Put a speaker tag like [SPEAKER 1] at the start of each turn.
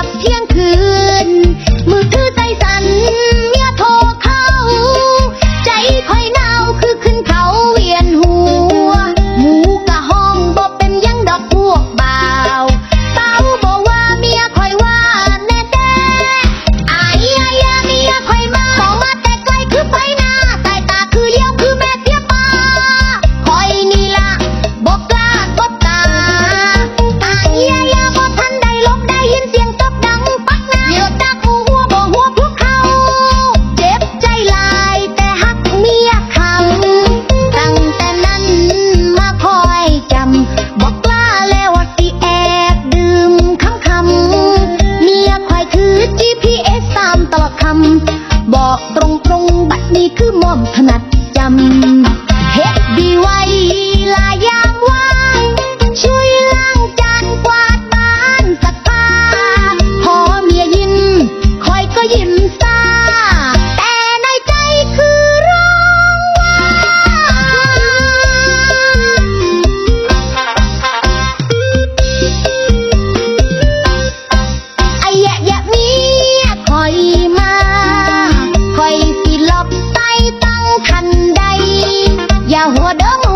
[SPEAKER 1] up ตลอดคำบอกตรงๆ บัดนี้คือม่อมถนัดจำ hùa đông